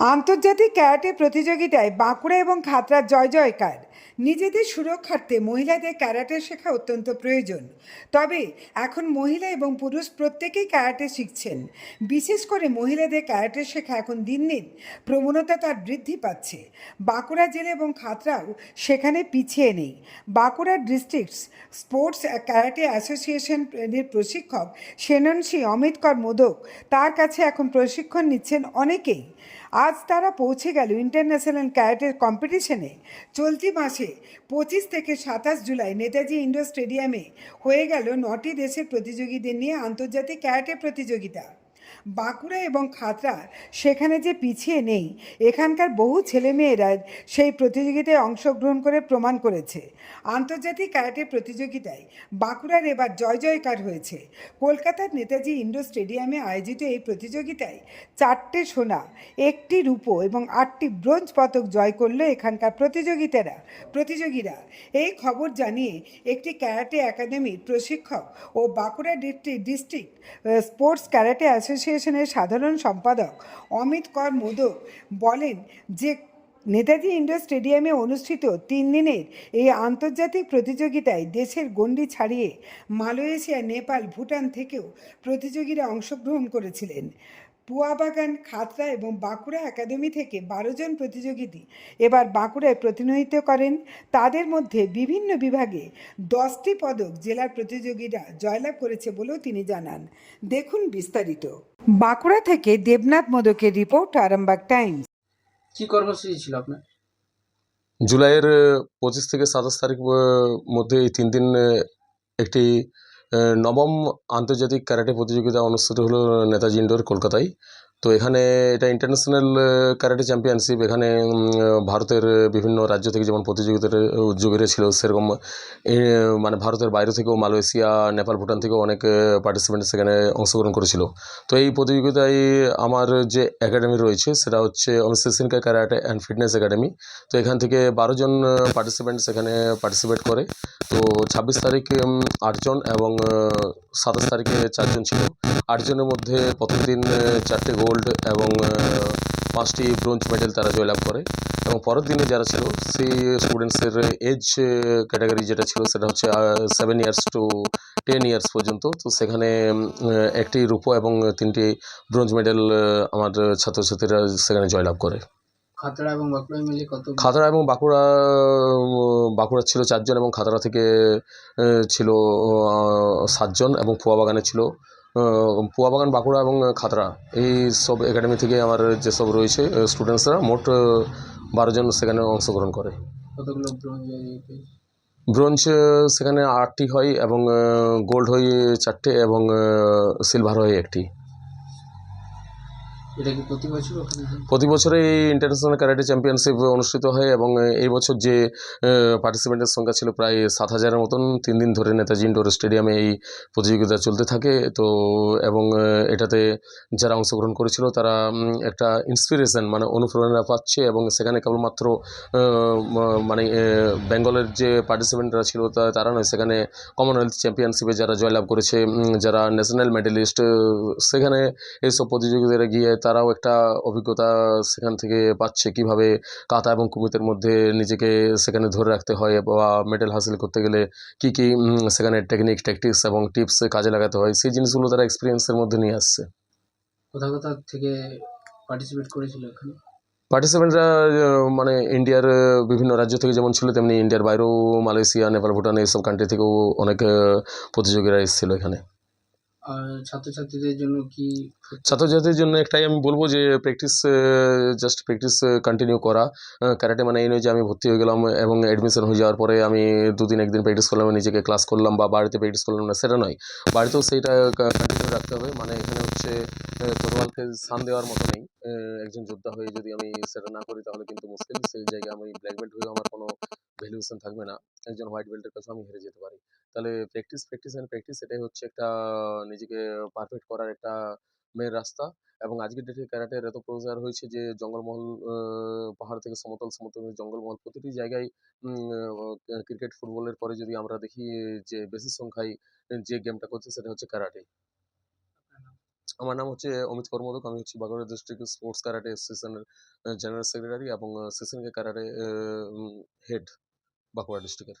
আন্তর্জাতিক ক্যারাটে প্রতিযোগিতায় বাঁকুড়া এবং খাতড়ার জয় জয়কার নিজেদের সুরক্ষার্থে মহিলাদের ক্যারাটে শেখা অত্যন্ত প্রয়োজন। তবে এখন মহিলা এবং পুরুষ প্রত্যেকেই ক্যারাটে শিখছেন। বিশেষ করে মহিলাদের ক্যারাটে শেখা এখন দিন দিন প্রবণতা তার বৃদ্ধি পাচ্ছে। বাঁকুড়া জেলা এবং খাতড়াও সেখানে পিছিয়ে নেই। Bankura districts sports karate association এর প্রশিক্ষক সেননসি অমিত কর মোদক তার কাছে এখন প্রশিক্ষণ নিচ্ছেন অনেকেই। আজ তারা পৌঁছে গেল ইন্টারন্যাশনাল ক্যারাটের কম্পিটিশনে। চলতি মাসে পঁচিশ থেকে সাতাশ জুলাই নেতাজি ইন্ডোর স্টেডিয়ামে হয়ে গেল নটি দেশের প্রতিযোগীদের নিয়ে আন্তর্জাতিক ক্যারাটে প্রতিযোগিতা। বাঁকুড়া এবং খাতড়া সেখানে যে পিছিয়ে নেই, এখানকার বহু ছেলেমেয়েরা সেই প্রতিযোগিতায় অংশগ্রহণ করে প্রমাণ করেছে। আন্তর্জাতিক ক্যারাটে প্রতিযোগিতায় বাঁকুড়ার এবার জয় জয়কার হয়েছে। কলকাতার নেতাজি ইন্ডোর স্টেডিয়ামে আয়োজিত এই প্রতিযোগিতায় চারটে সোনা, একটি রূপো এবং আটটি ব্রোঞ্জ পদক জয় করল এখানকার প্রতিযোগিতারা। প্রতিযোগীরা এই খবর জানিয়ে একটি ক্যারাটে একাডেমির প্রশিক্ষক ও বাঁকুড়া ডিস্ট্রিক্ট স্পোর্টস ক্যারাটে অ্যাসোসিয়েশনের সাধারণ সম্পাদক অমিত কর মোদক বলেন যে নেতাজি ইন্ডোর স্টেডিয়ামে অনুষ্ঠিত তিন দিনের এই আন্তর্জাতিক প্রতিযোগিতায় দেশের গণ্ডি ছাড়িয়ে মালয়েশিয়া, নেপাল, ভুটান থেকেও প্রতিযোগীরা অংশগ্রহণ করেছিলেন। পুয়াবাগান খাতড়া এবং বাঁকুড়া একাডেমি থেকে বারো জন প্রতিযোগী এবার বাঁকুড়ায় প্রতিনিধিত্ব করেন। তাদের মধ্যে বিভিন্ন বিভাগে দশটি পদক জেলার প্রতিযোগীরা জয়লাভ করেছে বলেও তিনি জানান। দেখুন বিস্তারিত। বাঁকুড়া থেকে দেবনাথ মোদকের রিপোর্ট আরামবাগ টাইমস। কি কর্মসূচি ছিল আপনার? জুলাইয়ের পঁচিশ থেকে সাতাশ তারিখ মধ্যে এই তিন দিন একটি নবম আন্তর্জাতিক ক্যারাটে প্রতিযোগিতা অনুষ্ঠিত হলো নেতাজি ইন্ডোর কলকাতায়। তো এখানে এটা ইন্টারন্যাশনাল ক্যারাটে চ্যাম্পিয়নশিপ এখানে ভারতের বিভিন্ন রাজ্য থেকে যেমন প্রতিযোগিতার উদ্যোগীরা ছিল সেরকম মানে ভারতের বাইরে থেকেও মালয়েশিয়া, নেপাল, ভুটান থেকেও অনেক পার্টিসিপেন্ট সেখানে অংশগ্রহণ করেছিল। তো এই প্রতিযোগিতায় আমার যে একাডেমি রয়েছে, সেটা হচ্ছে অমিস্টেশনকা ক্যারাটে অ্যান্ড ফিটনেস একাডেমি তো এখান থেকে বারো জন পার্টিসিপেন্ট সেখানে পার্টিসিপেট করে। তো ছাব্বিশ তারিখ আটজন এবং সাতাশ তারিখে চারজন ছিল। আটজনের মধ্যে প্রথম দিন চারটে চারটে গোল্ড এবং পাঁচটি ব্রোঞ্জ মেডেল তারা জয়লাভ করে। এবং পরের দিনে যারা ছিল সেই স্টুডেন্টসের এজ ক্যাটাগরি যেটা ছিল সেটা হচ্ছে seven years to ten years পর্যন্ত। তো সেখানে একটি রূপো এবং তিনটি ব্রোঞ্জ মেডেল আমার ছাত্রছাত্রীরা সেখানে জয়লাভ করে। খাতড়া এবং বাঁকুড়া মিলে কত খাতড়া এবং বাঁকুড়া উম, বাঁকুড়ার ছিল চারজন এবং খাতড়া থেকে ছিল সাতজন এবং পুয়াবাগানে ছিল আহ, পুয়াবাগান বাঁকুড়া এবং খাতরা এই সব একাডেমি থেকে আমার যেসব রয়েছে স্টুডেন্টসরা মোট বারোজন বারো জন সেখানে অংশগ্রহণ করে। ব্রোঞ্জ সেখানে আটটি হয় এবং গোল্ড হয় চারটে এবং সিলভার হয় একটি। প্রতি বছর এই ইন্টারন্যাশনাল ক্যারাটে চ্যাম্পিয়নশিপ অনুষ্ঠিত হয় এবং এই বছর যে পার্টিসিপেন্টের সংখ্যা ছিল প্রায় সাত হাজারের মতন, তিন দিন ধরে নেতাজি ইন্ডোর স্টেডিয়ামে এই প্রতিযোগিতা চলতে থাকে। তো, এবং এটাতে যারা অংশগ্রহণ করেছিল তারা একটা ইন্সপিরেশন মানে অনুপ্রেরণা পাচ্ছে এবং সেখানে কেবলমাত্র মানে বেঙ্গলের যে পার্টিসিপেন্টরা ছিল তারা নয়, সেখানে কমনওয়েলথ চ্যাম্পিয়নশিপে যারা জয়লাভ করেছে যারা ন্যাশনাল মেডেলিস্ট সেখানে এইসব প্রতিযোগিতায় গিয়ে তারাও একটা অভিজ্ঞতা সেখান থেকে পাচ্ছে কীভাবে কাতা এবং কুমিতের মধ্যে নিজেকে সেখানে ধরে রাখতে হয় বা মেডেল হাসিল করতে গেলে কি কি সেখানে টেকনিক ট্যাকটিক্স এবং টিপস কাজে লাগাতে হয় সেই জিনিসগুলো তারা এক্সপিরিয়েন্সের মধ্যে নিয়ে আসছে। কোথা কোথা থেকে পার্টিসিপেট করেছিল এখানে? পার্টিসিপেন্টরা মানে ইন্ডিয়ার বিভিন্ন রাজ্য থেকে যেমন ছিল তেমনি ইন্ডিয়ার বাইরেও মালয়েশিয়া নেপাল ভুটান এইসব কান্ট্রি থেকেও অনেক প্রতিযোগীরা এসেছিল এখানে। আর ছাত্রছাত্রীদের জন্য কি ছাত্রছাত্রীদের জন্য একটাই আমি বলব যে প্র্যাকটিস জাস্ট প্র্যাকটিস কন্টিনিউ করা। ক্যারাটে মানে এই নয় যে আমি ভর্তি হয়ে গেলাম এবং অ্যাডমিশন হয়ে যাওয়ার পরে আমি দুদিন একদিন প্র্যাকটিস করলাম, নিজেকে ক্লাস করলাম বা বাড়িতে প্র্যাকটিস করলাম না, সেটা নয়। বাড়িতেও সেইটা কন্টিনিউ রাখতে হবে। মানে এখানে হচ্ছে তরোয়ালকে স্থান দেওয়ার মতো নেই। একজন যোদ্ধা হয়ে যদি আমি সেটা না করি, তাহলে কিন্তু মুশকিল। সেই জায়গায় আমি ব্ল্যাক বেল্ট হয়েও আমার কোনো ভ্যালুয়েশন থাকবে না। একজন হোয়াইট বেল্টের কাছে আমি হেরে যেতে পারি। তাহলে প্র্যাকটিস প্র্যাকটিস অ্যান্ড প্র্যাকটিস এটাই হচ্ছে একটা, নিজেকে পারফেক্ট করার একটা মেয়ের রাস্তা। এবং আজকের ডেটে ক্যারাটের এত প্রচার হয়েছে যে, জঙ্গলমহল পাহাড় থেকে সমতল সমতল জঙ্গলমহল প্রতিটি জায়গায় ক্রিকেট ফুটবলের পরে যদি আমরা দেখি যে, বেশি সংখ্যায় যে গেমটা করছে সেটা হচ্ছে ক্যারাটে। আমার নাম হচ্ছে অমিত কর্মদক, আমি হচ্ছে বাঁকুড়া ডিস্ট্রিক্ট স্পোর্টস ক্যারাটে অ্যাসোসিয়েশনের জেনারেল সেক্রেটারি এবং সিসিএনকে ক্যারাটে হেড বাঁকুড়া ডিস্ট্রিক্টের